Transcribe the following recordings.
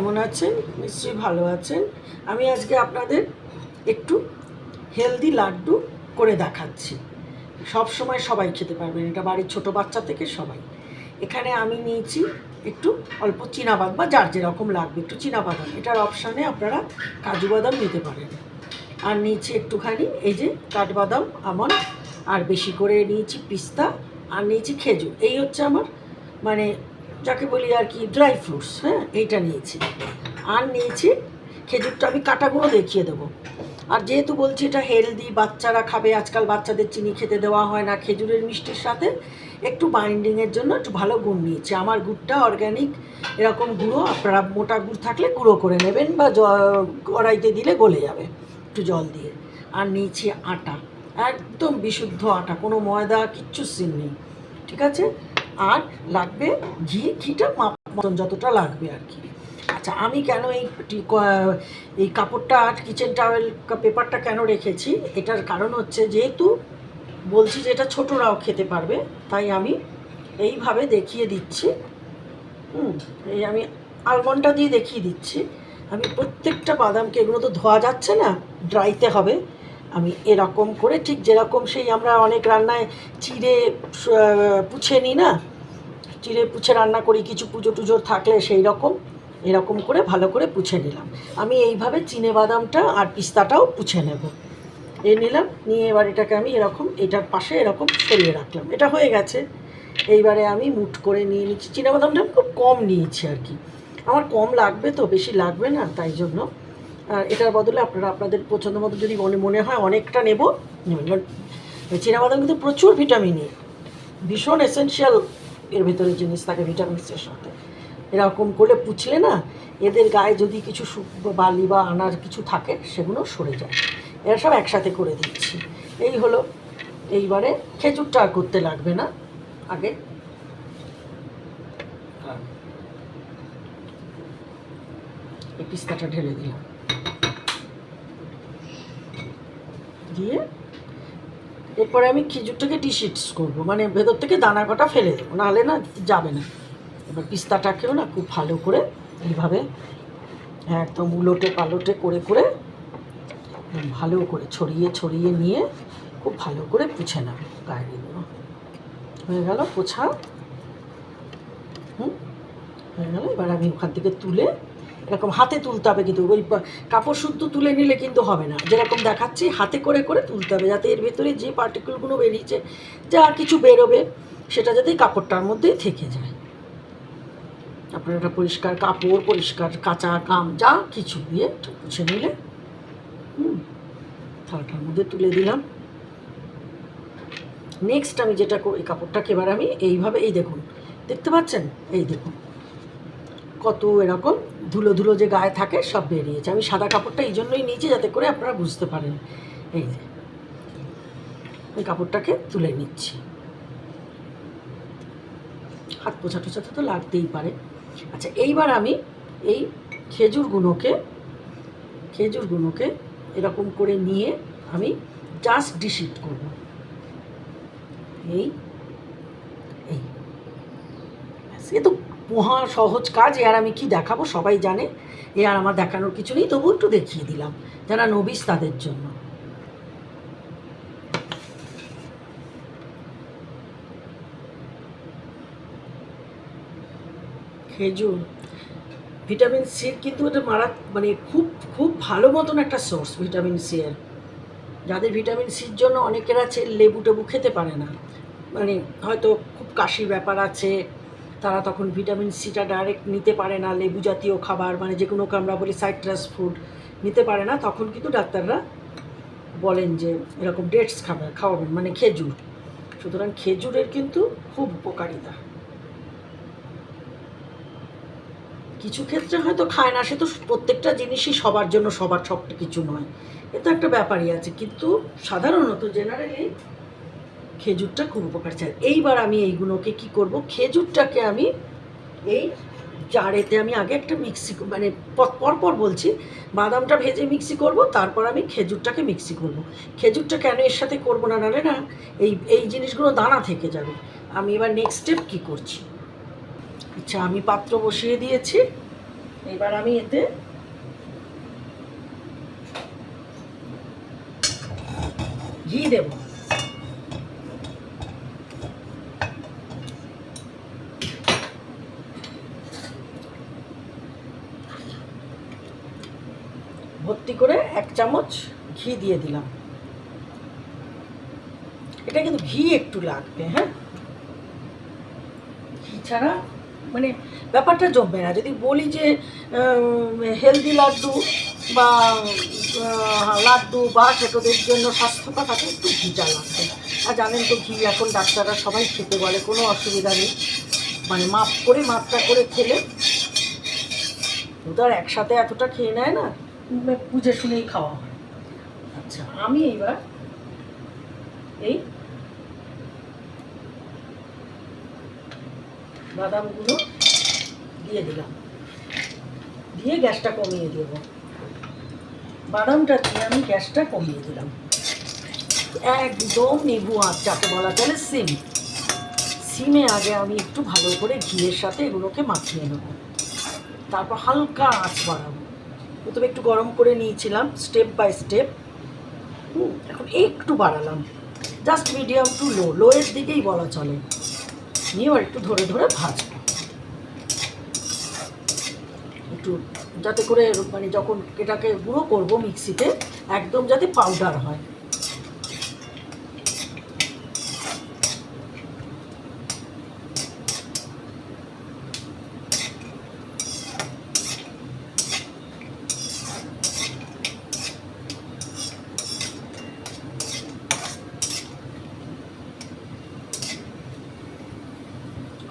কেমন আছেন? নিশ্চয়ই ভালো আছেন। আমি আজকে আপনাদের একটু হেলদি লাড্ডু করে দেখাচ্ছি। সব সময় সবাই খেতে পারবেন। এটা বাড়ির ছোট বাচ্চা থেকে সবাই। এখানে আমি নিয়েছি একটু অল্প বাদাম বা যার যেরকম লাগবে, একটু বাদাম এটার অপশানে আপনারা কাজু বাদাম নিতে পারেন। আর নিয়েছি একটুখানি এই যে কাঠবাদাম আমন্ড আর বেশি করে নিয়েছি পিস্তা, আর নিয়েছি খেজুর। এই হচ্ছে আমার মানে যাকে বলি আর কি ড্রাই ফ্রুটস হ্যাঁ? এইটা নিয়েছি। আর নিয়েছি খেজুরটা আমি কাটাগুলো দেখিয়ে দেবো। আর যেহেতু বলছি এটা হেলদি বাচ্চারা খাবে, আজকাল বাচ্চাদের চিনি খেতে দেওয়া হয় না, খেজুরের মিষ্টির সাথে একটু বাইন্ডিংয়ের জন্য একটু ভালো গুড় নিয়েছি। আমার গুড়টা অর্গ্যানিক এরকম গুঁড়ো, আপনারা মোটা গুড় থাকলে গুঁড়ো করে নেবেন বা কড়াইতে দিলে গলে যাবে একটু জল দিয়ে। আর নিয়েছি আটা, একদম বিশুদ্ধ আটা, কোনো ময়দা, কিচ্ছু সিন নেই, ঠিক আছে? আর লাগবে ঘি ঘিটা মাপ মতন যতটা লাগবে আর কি। আচ্ছা আমি কেন এই এই কাপড়টা আর কিচেন টাওয়েল পেপারটা কেন রেখেছি? এটার কারণ হচ্ছে যেহেতু বলছি যে এটা ছোটরাও খেতে পারবে, তাই আমি এইভাবে দেখিয়ে দিচ্ছি। হুম, এই আমি আলমন্ডটা দিয়ে দেখিয়ে দিচ্ছি। আমি প্রত্যেকটা বাদামকে, এগুলো তো ধোয়া যাচ্ছে না ড্রাইতে হবে। আমি এরকম করে ঠিক যেরকম সেই আমরা অনেক রান্নায় চিড়ে পুছে নিই না? চিড়ে পুছে রান্না করি, কিছু পুজো টুজো থাকলে সেই রকম, এরকম করে ভালো করে পুছে নিলাম। আমি এইভাবে চিনে বাদামটা আর পিস্তাটাও পুছে নেব। এ নিলাম, নিয়ে এবার এটাকে আমি এরকম, এটার পাশে এরকম সরিয়ে রাখলাম। এটা হয়ে গেছে। এইবারে আমি মুঠ করে নিয়ে নিচ্ছি। আমি খুব কম নিয়েছি আর কি। আমার কম লাগবে তো, বেশি লাগবে না, তাই জন্য এটার বদলে আপনারা আপনাদের পছন্দ মতো যদি মনে মনে হয় অনেকটা নেব বাদাম কিন্তু প্রচুর ভিটামিন এ ভীষণ এসেনশিয়াল এর ভেতরে জিনিস থাকে ভিটামিন ভিটামিনসের সাথে। এরকম করে পুছলে না এদের গায়ে যদি কিছু বালি বা আনার কিছু থাকে সেগুলো সরে যায়। এরা সব একসাথে করে দিচ্ছি। এই হলো এইবারে খেজুরটা আর করতে লাগবে না আগে। এই পিস্তাটা ঢেলে দিলাম। দিয়ে এরপরে আমি খেজুরটাকে ডিশিটস করব। মানে ভেতর থেকে দানা কটা ফেলে দেবো। নাহলে না যাবে না। এবার পিস্তাটাকেও না খুব ভালো করে এইভাবে একদম উলোটে পালোটে করে করে ভালো করে ছড়িয়ে ছড়িয়ে নিয়ে খুব ভালো করে পুছে নেবে গায়ে এগুলো হয়ে গেল, পোছা। হুম, হয়ে গেল। এবার আমি ওখান থেকে তুলে এরকম হাতে তুলতে হবে কিন্তু, ওই কাপড় শুদ্ধ তুলে নিলে কিন্তু হবে না। যেরকম দেখাচ্ছি, হাতে করে করে তুলতে হবে যাতে এর ভেতরে যে পার্টিকেলগুলো বেরিয়েছে, যা কিছু বেরোবে, সেটা যাতে কাপড়টার মধ্যেই থেকে যায়। আপনার একটা পরিষ্কার কাপড়, পরিষ্কার কাঁচা কাম যা কিছু দিয়ে মুছে নিলে, হুম, থালাটার মধ্যে তুলে দিলাম। নেক্সট আমি যেটা এই কাপড়টাকে এবার আমি এইভাবে, এই দেখুন, দেখতে পাচ্ছেন? এই দেখুন, কত এরকম ধুলো ধুলো যে গায়ে থাকে, সব বেরিয়েছে। আমি সাদা কাপড়টা এই জন্যই নিয়েছি যাতে করে আপনারা বুঝতে পারেন। এই যে, এই কাপড়টাকে তুলে নিচ্ছি। হাত পোছা টোছাতে তো লাগতেই পারে। আচ্ছা এইবার আমি এই খেজুরগুলোকে খেজুরগুলোকে এরকম করে নিয়ে আমি জাস্ট ডিসিট করব। এই এ তো মহা সহজ কাজ, এ আর আমি কি দেখাবো? সবাই জানে, এ আর আমার দেখানোর কিছু নেই তবু একটু দেখিয়ে দিলাম যারা নবিস তাদের জন্য। খেজুর, ভিটামিন সির কিন্তু এটা মারা মানে খুব খুব ভালো মতন একটা সোর্স, ভিটামিন সি এর। যাদের ভিটামিন সির জন্য অনেকের আছে লেবু টেবু খেতে পারে না। মানে হয়তো খুব কাশির ব্যাপার আছে তারা তখন ভিটামিন সিটা ডাইরেক্ট নিতে পারে না, লেবু জাতীয় খাবার মানে যে কোনোকে আমরা বলি সাইট্রাস ফুড নিতে পারে না। তখন কিন্তু ডাক্তাররা বলেন যে এরকম ডেটস খাবার খাওয়াবেন মানে খেজুর। সুতরাং খেজুরের কিন্তু খুব উপকারিতা। কিছু ক্ষেত্রে হয়তো খায় না, সে তো প্রত্যেকটা জিনিসই সবার জন্য সবার, সব কিছু নয়। এ তো একটা ব্যাপারই আছে। কিন্তু সাধারণত জেনারেলি খেজুরটা খুব উপকার চাই। এইবার আমি এইগুলোকে কি করব? খেজুরটাকে আমি এই জারেতে আমি আগে একটা মিক্সি মানে পরপর বলছি, বাদামটা ভেজে মিক্সি করব, তারপর আমি খেজুরটাকে মিক্সি করব। খেজুরটা কেন এর সাথে করব না নাহলে না, এই এই জিনিসগুলো দানা থেকে যাবে। আমি এবার নেক্সট স্টেপ কী করছি? আচ্ছা আমি পাত্র বসিয়ে দিয়েছি। এবার আমি এতে ঘি দেব। ভর্তি করে এক চামচ ঘি দিয়ে দিলাম। এটা কিন্তু ঘি একটু লাগবে হ্যাঁ? ঘি ছাড়া মানে ব্যাপারটা জমবে না। যদি বলি যে হেলদি লাড্ডু বা লাড্ডু বা ছোটোদের জন্য স্বাস্থ্যকর তাতে একটু ঘি ঘিটা লাগবে আর জানেন তো ঘি এখন ডাক্তাররা সবাই খেতে বলে, কোনো অসুবিধা নেই। মানে মাপ করে মাত্রা করে খেলে ও তো আর একসাথে এতটা খেয়ে নেয় না। বুঝে শুনেই খাওয়া হয়। আচ্ছা আমি এইবার এই বাদামগুলো দিয়ে দিলাম। দিয়ে গ্যাসটা কমিয়ে দেবো। বাদামটা দিয়ে আমি গ্যাসটা কমিয়ে দিলাম। একদম নেবু আঁচ যাকে বলা চলে সিম। সিমে আগে আমি একটু ভালো করে ঘিয়ের সাথে এগুলোকে মাখিয়ে নেব। তারপর হালকা আঁচ বাড়াবো। প্রথমে একটু গরম করে নিয়েছিলাম স্টেপ বাই স্টেপ এখন একটু বাড়ালাম। Just medium to low lower দিকেই বলা চলে। নিয়েও একটু ধরে ধরে ভাজবো। একটু যাতে করে মানে যখন এটাকে গুঁড়ো করব মিক্সিতে একদম যাতে পাউডার হয়।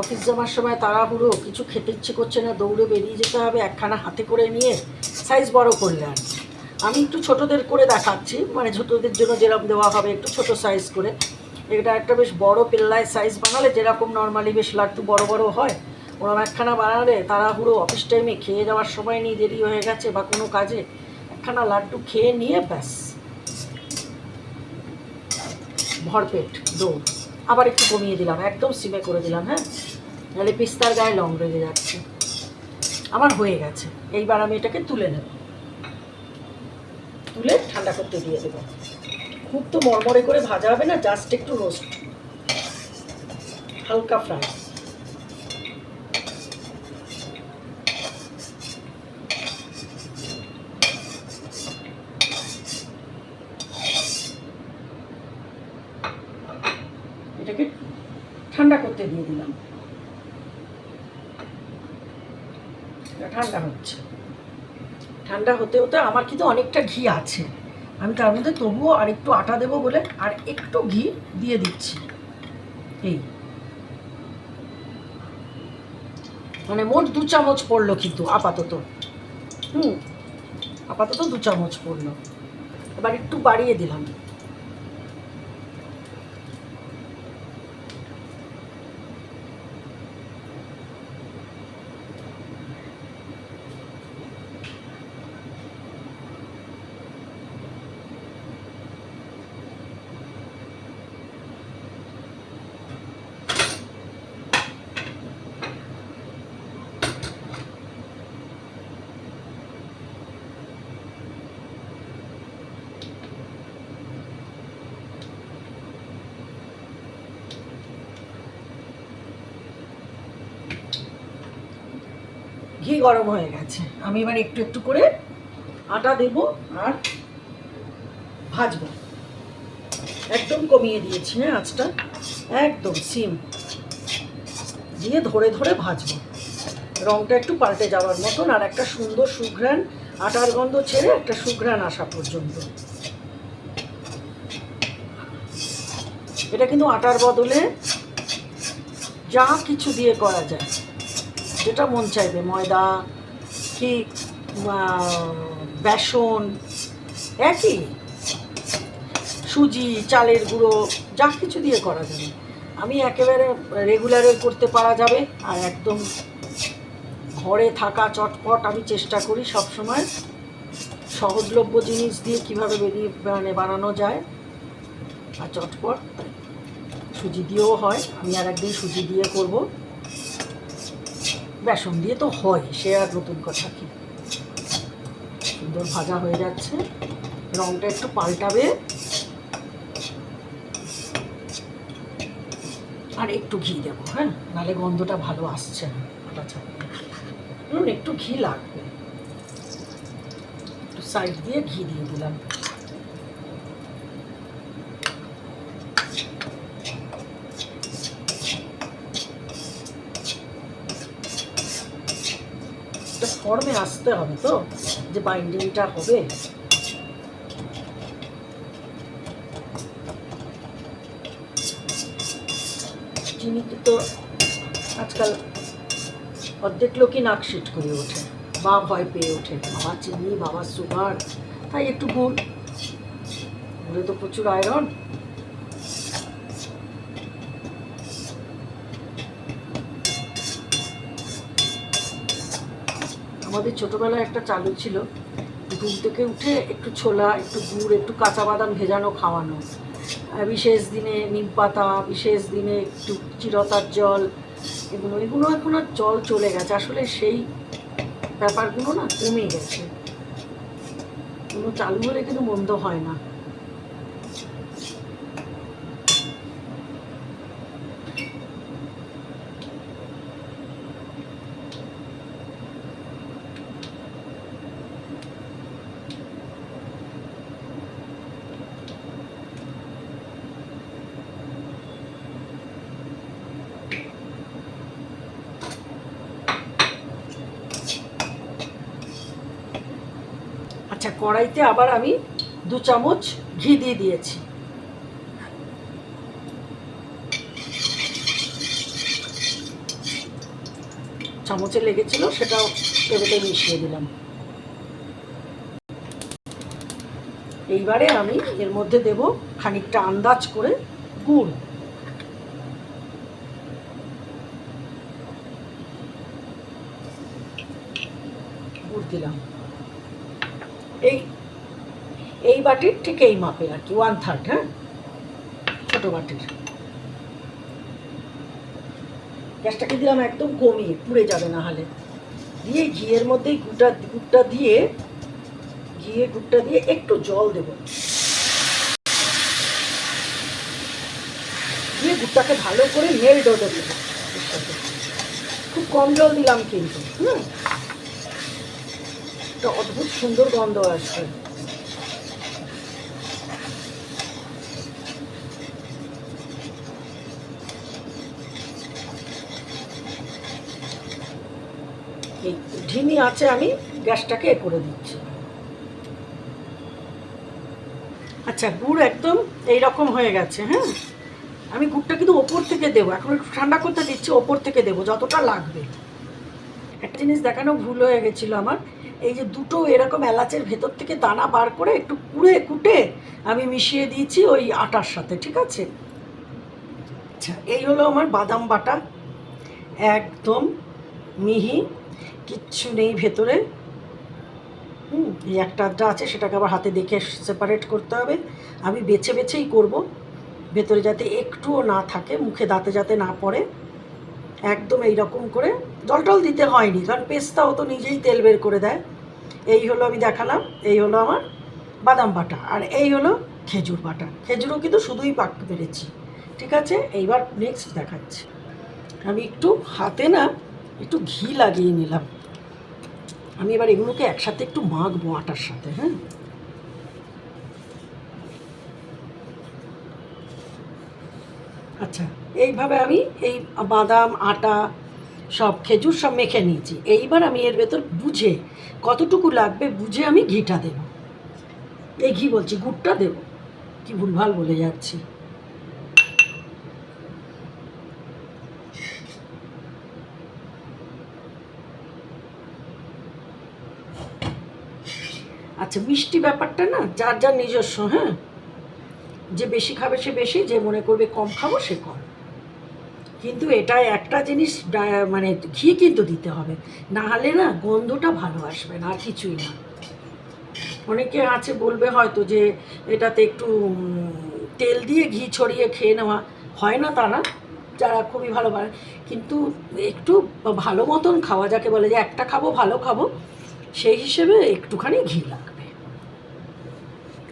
অফিস যাওয়ার সময় তাড়াহুড়ো, কিছু খেতে ইচ্ছে করছে না, দৌড়ে বেরিয়ে যেতে হবে, একখানা হাতে করে নিয়ে সাইজ বড় করলে আর আমি একটু ছোটোদের করে দেখাচ্ছি মানে ছোটোদের জন্য যেরকম দেওয়া হবে, একটু ছোট সাইজ করে। এটা একটা বেশ বড় পেল্লায় সাইজ বানালে যেরকম নর্মালি বেশ লাড্ডু বড় বড় হয় ওরকম একখানা বানালে তাড়াহুড়ো অফিস টাইমে খেয়ে যাওয়ার সময় নিয়ে দেরি হয়ে গেছে বা কোনো কাজে, একখানা লাড্ডু খেয়ে নিয়ে ব্যাস। ভরপেট, দৌড়। আবার একটু কমিয়ে দিলাম, একদম সিমে করে দিলাম হ্যাঁ? তাহলে পিস্তার গায়ে লং রেগে যাচ্ছে। আমার হয়ে গেছে। এইবার আমি এটাকে তুলে নেব। তুলে ঠান্ডা করতে দিয়ে দেবো। খুব তো মরমরে করে ভাজা হবে না, জাস্ট একটু রোস্ট হালকা ফ্রাই এটাকে ঠান্ডা করতে দিয়ে দিলাম এটা ঠান্ডা হচ্ছে। ঠান্ডা হতে হতে আমার কিন্তু অনেকটা ঘি আছে। আমি তার মধ্যে তবুও আর একটু আটা দেবো বলে আর একটু ঘি দিয়ে দিচ্ছি। এই। মানে মোট দু চামচ পড়ল কিন্তু, আপাতত। হুম, আপাতত দু চামচ পড়ল। এবার একটু বাড়িয়ে দিলাম। ঘি গরম হয়ে গেছে। আমি এবার একটু একটু করে আটা দেব আর ভাজবো। একদম কমিয়ে দিয়েছি হ্যাঁ আঁচটা? একদম, সিম। দিয়ে ধরে ধরে ভাজবো। রংটা একটু পাল্টে যাওয়ার মতন আর একটা সুন্দর সুঘ্রাণ আটার গন্ধ ছেড়ে একটা সুঘ্রাণ আসা পর্যন্ত। এটা কিন্তু আটার বদলে যা কিছু দিয়ে করা যায়। যেটা মন চাইবে, ময়দা, কি বেসন, একই। সুজি, চালের গুঁড়ো, যা কিছু দিয়ে করা যাবে। আমি একেবারে রেগুলারে করতে পারা যাবে আর একদম ঘরে থাকা চটপট আমি চেষ্টা করি সব সময় সহজলভ্য জিনিস দিয়ে কীভাবে বেরিয়ে মানে বানানো যায়। আর চটপট সুজি দিয়েও হয়, আমি আর একদিন সুজি দিয়ে করব। বেসন দিয়ে তো হয়, সে আর নতুন কথা কি? সুন্দর ভাজা হয়ে যাচ্ছে, রংটা একটু পাল্টাবে। আর একটু ঘি দেবো হ্যাঁ? নাহলে গন্ধটা ভালো আসছে না একটু ঘি লাগবে। একটু সাইড দিয়ে ঘি দিয়ে দিলাম একটা ফর্মে আসতে হবে তো, যে বাইন্ডিংটা হবে। চিনিতে তো আজকাল অর্ধেক লোকই নাক শিট করে ওঠে বা ভয় পেয়ে ওঠে, বাবা চিনি, বাবা সুগার, তাই একটু গুড়। গুড়ে তো প্রচুর আয়রন আমাদের ছোটবেলায় একটা চালু ছিল, ঘুম থেকে উঠে একটু ছোলা, একটু গুড়, একটু কাঁচা বাদাম ভেজানো খাওয়ানো। বিশেষ দিনে নিম পাতা, বিশেষ দিনে একটু চিরতার জল, এগুলো এগুলো এখন আর জল চলে গেছে। আসলে সেই ব্যাপারগুলো না কমে গেছে। এগুলো চালু হলে কিন্তু মন্দ হয় না আচ্ছা কড়াইতে আবার আমি দু চামচ ঘি দিয়ে দিয়েছি। চামচে লেগেছিল, সেটাও টেবিলে মিশিয়ে দিলাম। এইবারে আমি এর মধ্যে দেব খানিকটা আন্দাজ করে গুড়। গুড় দিলাম। এই এই বাটির ঠিক এই মাপে আর কি ওয়ান থার্ড হ্যাঁ? ছোটো বাটির। গ্যাসটাকে দিলাম? একদম কমিয়ে, পুড়ে যাবে না হলে। দিয়ে ঘিয়ের মধ্যেই গুড়টা গুড়টা দিয়ে, ঘিয়ে গুড়টা দিয়ে একটু জল দেব। দিয়ে গুড়টাকে ভালো করে মেল ডোতে দেবো। খুব কম জল দিলাম কিন্তু, হুম? একটা অদ্ভুত সুন্দর গন্ধ এই ঢিমি আছে, আমি গ্যাসটাকে এ করে দিচ্ছি। আচ্ছা গুড় একদম এই রকম হয়ে গেছে হ্যাঁ? আমি গুড়টা কিন্তু ওপর থেকে দেবো, এখন একটু ঠান্ডা করতে দিচ্ছি, ওপর থেকে দেবো, যতটা লাগবে। একটা জিনিস দেখানো ভুল হয়ে গেছিল আমার। এই যে দুটো এরকম এলাচের ভেতর থেকে দানা বার করে একটু কুড়ে কুটে আমি মিশিয়ে দিয়েছি ওই আটার সাথে, ঠিক আছে? আচ্ছা এই হলো আমার বাদাম বাটা। একদম মিহি, কিচ্ছু নেই ভেতরে। হুম, এই একটা আধটা আছে সেটাকে আবার হাতে দেখে সেপারেট করতে হবে। আমি বেছে বেছেই করব। ভেতরে যাতে একটুও না থাকে, মুখে দাঁতে যাতে না পড়ে। একদম এই রকম করে জল টল দিতে হয়নি। কারণ পেস্তাও তো নিজেই তেল বের করে দেয়। এই হলো আমি দেখালাম, এই হলো আমার বাদাম বাটা আর এই হলো খেজুর বাটা। খেজুরও কিন্তু শুধুই পাক পেরেছি, ঠিক আছে? এইবার নেক্সট দেখাচ্ছি। আমি একটু হাতে না একটু ঘি লাগিয়ে নিলাম। আমি এবার এগুলোকে একসাথে একটু মাখবো আটার সাথে হ্যাঁ? আচ্ছা এইভাবে আমি এই বাদাম, আটা, সব খেজুর সব মেখে নিয়েছি। এইবার আমি এর ভেতর বুঝে কতটুকু লাগবে বুঝে আমি ঘিটা দেব। এই ঘি বলছি, গুড়টা দেব। কি ভুলভাল বলে যাচ্ছি। আচ্ছা মিষ্টি ব্যাপারটা না, যার যার নিজস্ব হ্যাঁ? যে বেশি খাবে সে বেশি, যে মনে করবে কম খাব সে কম। কিন্তু এটা একটা জিনিস মানে ঘি কিন্তু দিতে হবে। না হলে না গন্ধটা ভালো আসবে না, আর কিছুই না। অনেকে আছে বলবে হয়তো যে এটাতে একটু তেল দিয়ে ঘি ছড়িয়ে খেয়ে নেওয়া। হয় না তা না, যারা খুবই ভালো পারে কিন্তু একটু ভালো মতন খাওয়া, যাকে বলে যে একটা খাব, ভালো খাব, সেই হিসেবে একটুখানি ঘি লাগবে।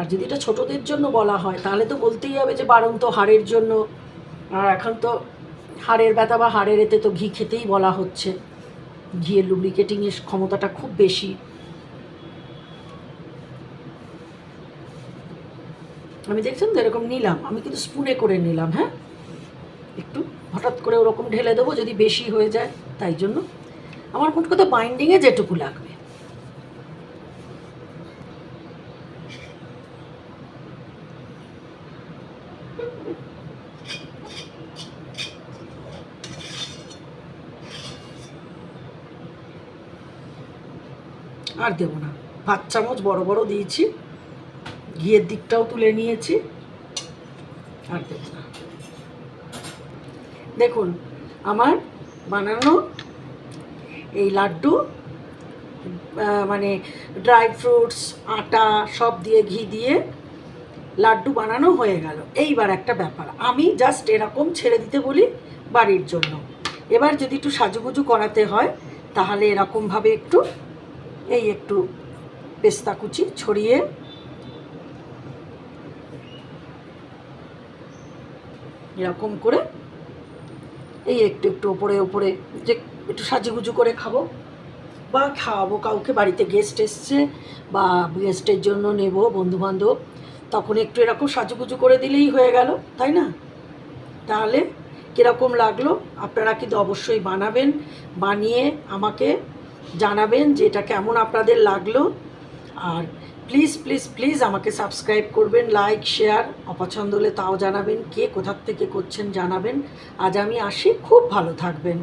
আর যদি এটা ছোটদের জন্য বলা হয়, তাহলে তো বলতেই হবে যে বারন্ত হাড়ের জন্য। আর এখন তো হাড়ের ব্যথা বা হাড়ের এতে তো ঘি খেতেই বলা হচ্ছে। ঘিয়ের লুব্রিকেটিংয়ের ক্ষমতাটা খুব বেশি। আমি দেখছেন তো এরকম নিলাম। আমি কিন্তু স্পুনে করে নিলাম হ্যাঁ? একটু হঠাৎ করে ওরকম ঢেলে দেবো, যদি বেশি হয়ে যায়, তাই জন্য। আমার মোট কথা বাইন্ডিংয়ে যেটুকু লাগবে। আর দেবো না। পাঁচ চামচ বড় বড় দিয়েছি, ঘিয়ের দিকটাও তুলে নিয়েছি, আর দেবো না। দেখুন, আমার বানানো এই লাড্ডু মানে ড্রাই ফ্রুটস, আটা, সব দিয়ে ঘি দিয়ে লাড্ডু বানানো হয়ে গেল। এইবার একটা ব্যাপার, আমি জাস্ট এরকম ছেড়ে দিতে বলি বাড়ির জন্য। এবার যদি একটু সাজুগুজু করাতে হয়, তাহলে এরকমভাবে একটু এই একটু পেস্তা কুচি ছড়িয়ে এরকম করে এই একটু একটু ওপরে ওপরে যে একটু সাজুগুজু করে খাব বা খাওয়াবো, কাউকে বাড়িতে গেস্ট এসছে বা গেস্টের জন্য নেব, বন্ধুবান্ধব, তখন একটু এরকম সাজুগুজু করে দিলেই হয়ে গেল, তাই না? তাহলে কীরকম লাগল? আপনারা কিন্তু অবশ্যই বানাবেন, বানিয়ে আমাকে জানাবেন যে এটা কেমন আপনাদের লাগল। আর প্লিজ প্লিজ প্লিজ আমাকে সাবস্ক্রাইব করবেন লাইক শেয়ার অপছন্দ হলে তাও জানাবেন, কে কোথার থেকে করছেন জানাবেন। আজ আমি আসি, খুব ভালো থাকবেন।